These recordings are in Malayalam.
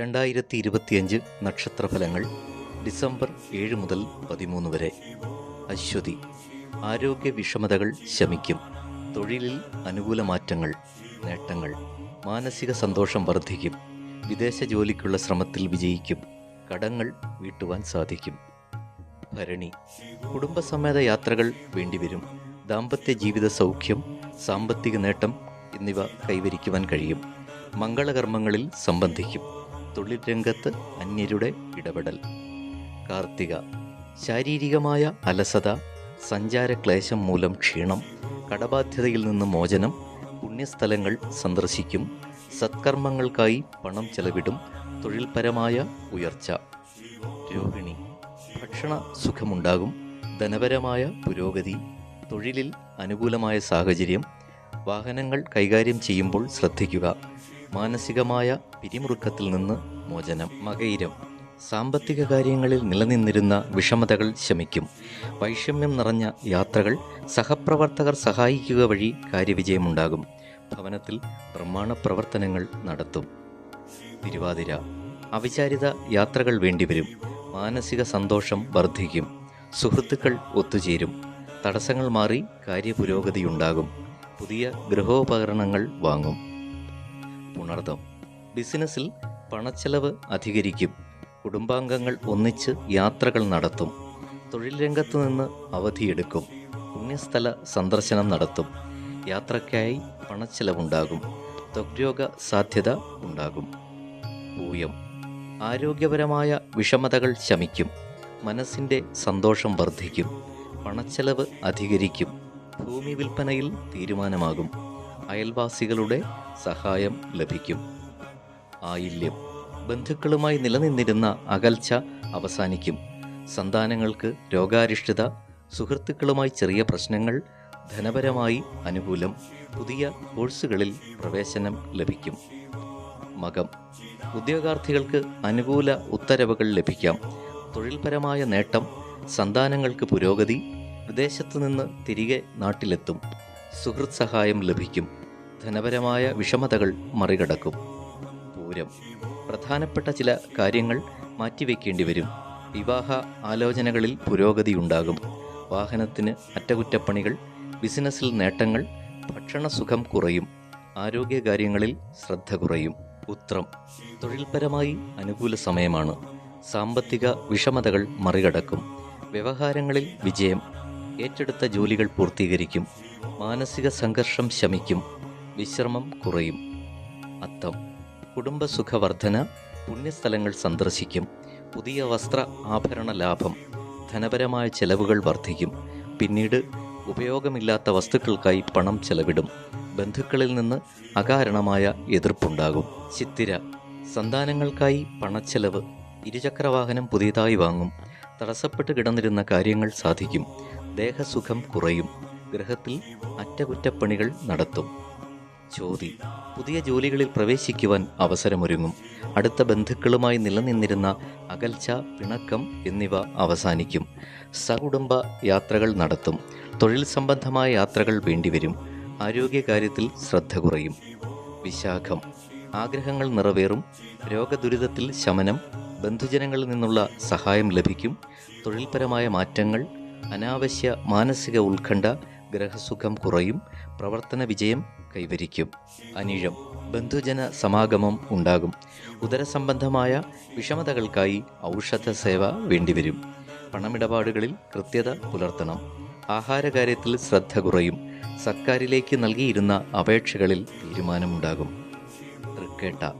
രണ്ടായിരത്തി ഇരുപത്തിയഞ്ച് നക്ഷത്രഫലങ്ങൾ ഡിസംബർ ഏഴ് മുതൽ പതിമൂന്ന് വരെ. അശ്വതി ആരോഗ്യ വിഷമതകൾ ശമിക്കും. തൊഴിലിൽ അനുകൂല മാറ്റങ്ങൾ നേട്ടങ്ങൾ മാനസിക സന്തോഷം വർദ്ധിക്കും. വിദേശ ജോലിക്കുള്ള ശ്രമത്തിൽ വിജയിക്കും. കടങ്ങൾ വീട്ടുവാൻ സാധിക്കും. ഭരണി കുടുംബസമേത യാത്രകൾ വേണ്ടിവരും. ദാമ്പത്യ ജീവിത സൗഖ്യം സാമ്പത്തിക നേട്ടം എന്നിവ കൈവരിക്കുവാൻ കഴിയും. മംഗളകർമ്മങ്ങളിൽ സംബന്ധിക്കും. തൊഴിൽ രംഗത്ത് അന്യരുടെ ഇടപെടൽ. കാർത്തിക ശാരീരികമായ അലസത സഞ്ചാരക്ലേശം മൂലം ക്ഷീണം കടബാധ്യതയിൽ നിന്ന് മോചനം പുണ്യസ്ഥലങ്ങൾ സന്ദർശിക്കും സത്കർമ്മങ്ങൾക്കായി പണം ചെലവിടും തൊഴിൽപരമായ ഉയർച്ച. രോഹിണി ഭക്ഷണ സുഖമുണ്ടാകും ധനപരമായ പുരോഗതി തൊഴിലിൽ അനുകൂലമായ സാഹചര്യം വാഹനങ്ങൾ കൈകാര്യം ചെയ്യുമ്പോൾ ശ്രദ്ധിക്കുക മാനസികമായ പിരിമുറുക്കത്തിൽ നിന്ന് മോചനം മകയിരം സാമ്പത്തിക കാര്യങ്ങളിൽ നിലനിന്നിരുന്ന വിഷമതകൾ ശമിക്കും. വൈഷമ്യം നിറഞ്ഞ യാത്രകൾ സഹപ്രവർത്തകർ സഹായിക്കുക വഴി കാര്യവിജയമുണ്ടാകും. ഭവനത്തിൽ നിർമ്മാണ പ്രവർത്തനങ്ങൾ നടത്തും. തിരുവാതിര. അവിചാരിത യാത്രകൾ വേണ്ടിവരും. മാനസിക സന്തോഷം വർദ്ധിക്കും. സുഹൃത്തുക്കൾ ഒത്തുചേരും. തടസ്സങ്ങൾ മാറി കാര്യപുരോഗതിയുണ്ടാകും. പുതിയ ഗൃഹോപകരണങ്ങൾ വാങ്ങും. പുണർദം ബിസിനസ്സിൽ പണച്ചെലവ് അധികരിക്കും. കുടുംബാംഗങ്ങൾ ഒന്നിച്ച് യാത്രകൾ നടത്തും. തൊഴിൽ രംഗത്തു നിന്ന് അവധിയെടുക്കും പുണ്യസ്ഥല സന്ദർശനം നടത്തും. യാത്രയ്ക്കായി പണച്ചെലവുണ്ടാകും. ത്വഗ്രോഗ സാധ്യത ഉണ്ടാകും. ഊയം. ആരോഗ്യപരമായ വിഷമതകൾ ശമിക്കും. മനസ്സിന്റെ സന്തോഷം വർദ്ധിക്കും. പണച്ചെലവ് അധികരിക്കും. ഭൂമി വിൽപ്പനയിൽ തീരുമാനമാകും. അയൽവാസികളുടെ സഹായം ലഭിക്കും. ആയില്യം ബന്ധുക്കളുമായി നിലനിന്നിരുന്ന അകൽച്ച അവസാനിക്കും. സന്താനങ്ങൾക്ക് രോഗാരിഷ്ടത സുഹൃത്തുക്കളുമായി ചെറിയ പ്രശ്നങ്ങൾ ധനപരമായി അനുകൂലം പുതിയ കോഴ്സുകളിൽ പ്രവേശനം ലഭിക്കും. മകം ഉദ്യോഗാർത്ഥികൾക്ക് അനുകൂല ഉത്തരവുകൾ ലഭിക്കാം. തൊഴിൽപരമായ നേട്ടം സന്താനങ്ങൾക്ക് പുരോഗതി വിദേശത്തു നിന്ന് തിരികെ നാട്ടിലെത്തും. സുഹൃത് സഹായം ലഭിക്കും. ധനപരമായ വിഷമതകൾ മറികടക്കും. പൂരം. പ്രധാനപ്പെട്ട ചില കാര്യങ്ങൾ മാറ്റിവെക്കേണ്ടി വരും. വിവാഹ ആലോചനകളിൽ പുരോഗതിയുണ്ടാകും വാഹനത്തിന് അറ്റകുറ്റപ്പണികൾ ബിസിനസ്സിൽ നേട്ടങ്ങൾ ഭക്ഷണസുഖം കുറയും. ആരോഗ്യകാര്യങ്ങളിൽ ശ്രദ്ധ കുറയും. ഉത്രം. തൊഴിൽപരമായി അനുകൂല സമയമാണ്. സാമ്പത്തിക വിഷമതകൾ മറികടക്കും. വ്യവഹാരങ്ങളിൽ വിജയം. ഏറ്റെടുത്ത ജോലികൾ പൂർത്തീകരിക്കും. മാനസിക സംഘർഷം ശമിക്കും. വിശ്രമം കുറയും. അത്തം. കുടുംബസുഖവർദ്ധന പുണ്യസ്ഥലങ്ങൾ സന്ദർശിക്കും. പുതിയ വസ്ത്ര ആഭരണ ലാഭം. ധനപരമായ ചെലവുകൾ വർദ്ധിക്കും. പിന്നീട് ഉപയോഗമില്ലാത്ത വസ്തുക്കൾക്കായി പണം ചെലവിടും. ബന്ധുക്കളിൽ നിന്ന് അകാരണമായ എതിർപ്പുണ്ടാകും. ചിത്തിര. സന്താനങ്ങൾക്കായി പണച്ചെലവ്. ഇരുചക്രവാഹനം പുതിയതായി വാങ്ങും. തടസ്സപ്പെട്ട് കിടന്നിരുന്ന കാര്യങ്ങൾ സാധിക്കും. ദേഹസുഖം കുറയും. ഗ്രഹത്തിൽ അറ്റകുറ്റപ്പണികൾ നടത്തും. ചോതി. പുതിയ ജോലികളിൽ പ്രവേശിക്കുവാൻ അവസരമൊരുങ്ങും. അടുത്ത ബന്ധുക്കളുമായി നിലനിന്നിരുന്ന അകൽച്ച പിണക്കം എന്നിവ അവസാനിക്കും. സകുടുംബ യാത്രകൾ നടത്തും. തൊഴിൽ സംബന്ധമായ യാത്രകൾ വേണ്ടിവരും. ആരോഗ്യകാര്യത്തിൽ ശ്രദ്ധ കുറയും. വിശാഖം. ആഗ്രഹങ്ങൾ നിറവേറും. രോഗദുരിതത്തിൽ ശമനം. ബന്ധുജനങ്ങളിൽ നിന്നുള്ള സഹായം ലഭിക്കും. തൊഴിൽപരമായ മാറ്റങ്ങൾ. അനാവശ്യ മാനസിക ഉത്കണ്ഠ ഗ്രഹസുഖം കുറയും. പ്രവർത്തന വിജയം കൈവരിക്കും. അനിഴം ബന്ധുജന സമാഗമം ഉണ്ടാകും. ഉദരസംബന്ധമായ വിഷമതകൾക്കായി ഔഷധ സേവ വേണ്ടിവരും. പണമിടപാടുകളിൽ കൃത്യത പുലർത്തണം. ആഹാരകാര്യത്തിൽ ശ്രദ്ധ കുറയും. സർക്കാരിലേക്ക് നൽകിയിരുന്ന അപേക്ഷകളിൽ തീരുമാനമുണ്ടാകും. തൃക്കേട്ട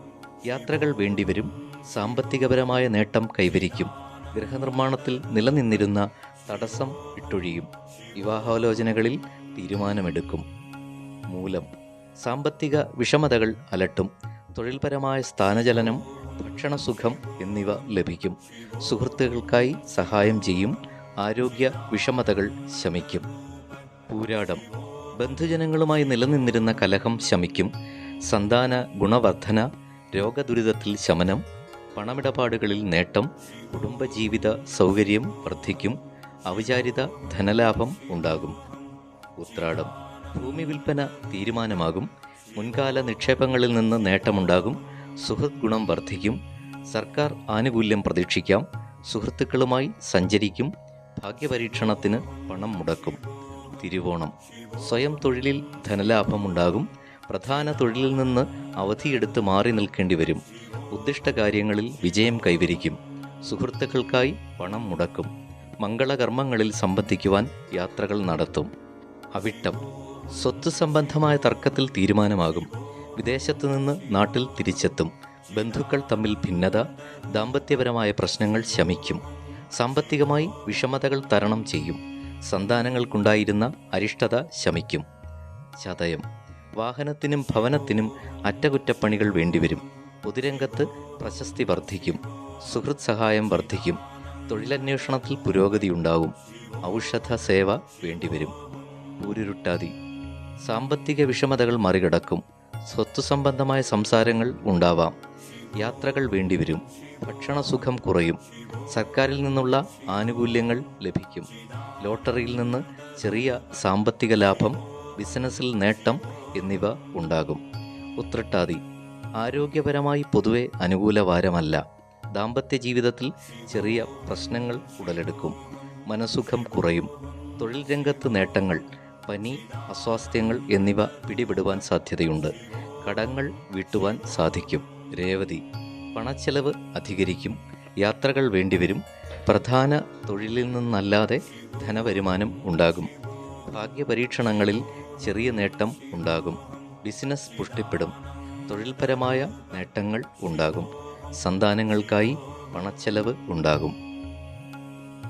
യാത്രകൾ വേണ്ടിവരും. സാമ്പത്തികപരമായ നേട്ടം കൈവരിക്കും. ഗൃഹനിർമ്മാണത്തിൽ നിലനിന്നിരുന്ന തടസ്സം വിട്ടൊഴിയും വിവാഹാലോചനകളിൽ തീരുമാനമെടുക്കും. മൂലം സാമ്പത്തിക വിഷമതകൾ അലട്ടും. തൊഴിൽപരമായ സ്ഥാനചലനം ഭക്ഷണസുഖം എന്നിവ ലഭിക്കും. സുഹൃത്തുക്കൾക്കായി സഹായം ചെയ്യും. ആരോഗ്യ വിഷമതകൾ ശമിക്കും. പൂരാടം. ബന്ധുജനങ്ങളുമായി നിലനിന്നിരുന്ന കലഹം ശമിക്കും. സന്താന ഗുണവർധന രോഗദുരിതത്തിൽ ശമനം പണമിടപാടുകളിൽ നേട്ടം കുടുംബജീവിത സൗകര്യം വർദ്ധിക്കും അവിചാരിത ധനലാഭം ഉണ്ടാകും. ഉത്രാടം. ഭൂമി വിൽപ്പന തീരുമാനമാകും. മുൻകാല നിക്ഷേപങ്ങളിൽ നിന്ന് നേട്ടമുണ്ടാകും. സുഹൃത് ഗുണം വർദ്ധിക്കും. സർക്കാർ ആനുകൂല്യം പ്രതീക്ഷിക്കാം. സുഹൃത്തുക്കളുമായി സഞ്ചരിക്കും. ഭാഗ്യപരീക്ഷണത്തിന് പണം മുടക്കും. തിരുവോണം. സ്വയം തൊഴിലിൽ ധനലാഭമുണ്ടാകും. പ്രധാന തൊഴിലിൽ നിന്ന് അവധിയെടുത്ത് മാറി നിൽക്കേണ്ടി വരും. ഉദ്ദിഷ്ട കാര്യങ്ങളിൽ വിജയം കൈവരിക്കും. സുഹൃത്തുക്കൾക്കായി പണം മുടക്കും. മംഗളകർമ്മങ്ങളിൽ സംബന്ധിക്കുവാൻ യാത്രകൾ നടത്തും. അവിട്ടം. സ്വത്ത് സംബന്ധമായ തർക്കത്തിൽ തീരുമാനമാകും. വിദേശത്തു നിന്ന് നാട്ടിൽ തിരിച്ചെത്തും. ബന്ധുക്കൾ തമ്മിൽ ഭിന്നത ദാമ്പത്യപരമായ പ്രശ്നങ്ങൾ ശമിക്കും. സാമ്പത്തികമായി വിഷമതകൾ തരണം ചെയ്യും. സന്താനങ്ങൾക്കുണ്ടായിരുന്ന അരിഷ്ടത ശമിക്കും. ചതയം. വാഹനത്തിനും ഭവനത്തിനും അറ്റകുറ്റപ്പണികൾ വേണ്ടിവരും. പൊതുരംഗത്ത് പ്രശസ്തി വർദ്ധിക്കും. സുഹൃത് സഹായം വർദ്ധിക്കും. തൊഴിലന്വേഷണത്തിൽ പുരോഗതിയുണ്ടാവും. ഔഷധ സേവ വേണ്ടിവരും. ഊരുരുട്ടാതി സാമ്പത്തിക വിഷമതകൾ മറികടക്കും. സ്വത്ത് സംബന്ധമായ സംസാരങ്ങൾ ഉണ്ടാവാം. യാത്രകൾ വേണ്ടിവരും. ഭക്ഷണസുഖം കുറയും. സർക്കാരിൽ നിന്നുള്ള ആനുകൂല്യങ്ങൾ ലഭിക്കും. ലോട്ടറിയിൽ നിന്ന് ചെറിയ സാമ്പത്തിക ലാഭം ബിസിനസ്സിൽ നേട്ടം എന്നിവ ഉണ്ടാകും. ഉത്രട്ടാതി. ആരോഗ്യപരമായി പൊതുവെ അനുകൂല വാരമല്ല ദാമ്പത്യ ജീവിതത്തിൽ ചെറിയ പ്രശ്നങ്ങൾ ഉടലെടുക്കും. മനസുഖം കുറയും. തൊഴിൽ രംഗത്ത് നേട്ടങ്ങൾ പനി അസ്വാസ്ഥ്യങ്ങൾ എന്നിവ പിടിപെടുവാൻ സാധ്യതയുണ്ട്. കടങ്ങൾ വീട്ടുവാൻ സാധിക്കും. രേവതി പണച്ചെലവ് അധികരിക്കും. യാത്രകൾ വേണ്ടിവരും. പ്രധാന തൊഴിലിൽ നിന്നല്ലാതെ ധനവരുമാനം ഉണ്ടാകും. ഭാഗ്യപരീക്ഷണങ്ങളിൽ ചെറിയ നേട്ടം ഉണ്ടാകും. ബിസിനസ് പുഷ്ടിപ്പെടും. തൊഴിൽപരമായ നേട്ടങ്ങൾ ഉണ്ടാകും. സന്താനങ്ങൾക്കായി പണച്ചെലവ് ഉണ്ടാകും.